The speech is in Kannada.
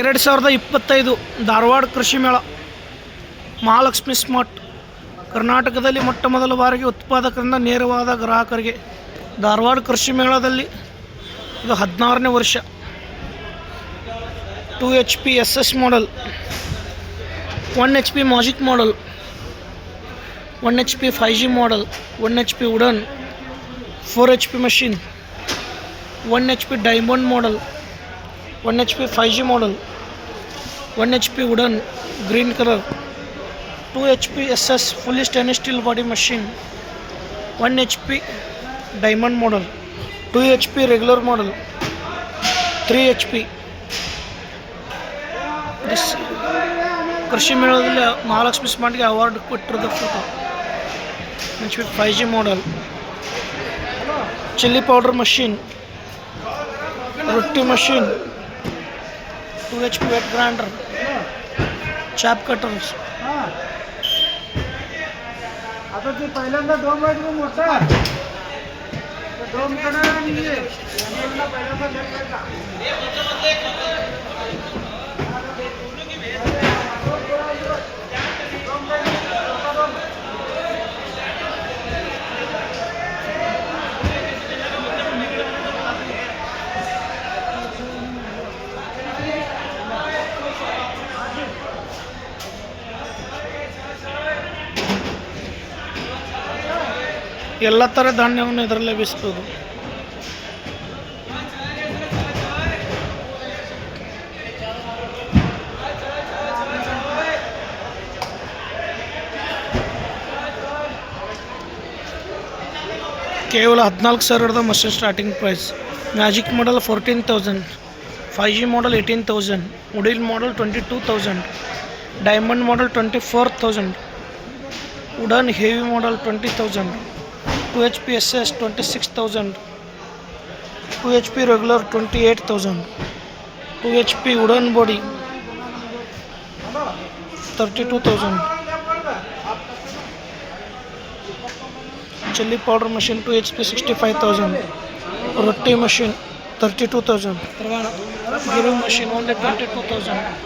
ಎರಡು ಸಾವಿರದ ಇಪ್ಪತ್ತೈದು ಧಾರವಾಡ ಕೃಷಿ ಮೇಳ ಮಹಾಲಕ್ಷ್ಮಿ ಸ್ಮಾರ್ಟ್ ಕರ್ನಾಟಕದಲ್ಲಿ ಮೊಟ್ಟ ಮೊದಲ ಬಾರಿಗೆ ಉತ್ಪಾದಕರಿಂದ ನೇರವಾದ ಗ್ರಾಹಕರಿಗೆ ಧಾರವಾಡ ಕೃಷಿ ಮೇಳದಲ್ಲಿ ಇದು ಹದಿನಾರನೇ ವರ್ಷ two H P S S model one H P magic model one H P five G model one H P wooden four H P machine one H P diamond model one H P five G model one H P wooden green colour two H P S S fully stainless steel body machine one H P diamond model two H P regular model three H P ಕೃಷಿ ಮೇಳದಲ್ಲಿ ಮಹಾಲಕ್ಷ್ಮಿ ಸ್ಮಾರ್ಟ್ಗೆ ಅವಾರ್ಡ್ ಕೊಟ್ಟಿರೋದು photo H P five G model chilli powder machine ರೊಟ್ಟಿ machine two H P wet grinder chaff cutters आता ते पहिल्यांदा डोम आहे तो मोठा डोम कडे पहिल्यांदा ಎಲ್ಲ ಥರ ಧಾನ್ಯವನ್ನು ಇದರಲ್ಲೇ ಬೇಯಿಸ್ಬೋದು ಕೇವಲ ಹದಿನಾಲ್ಕು ಸಾವಿರದ machine starting price magic model fourteen thousand five G model eighteen thousand wooden model twenty two thousand diamond model twenty four thousand wooden heavy model twenty thousand 2HP SS 26,000, 2HP regular 28,000, 2HP wooden body 32,000, chili powder machine 2HP 65,000, roti machine 32,000, guru machine only 22,000.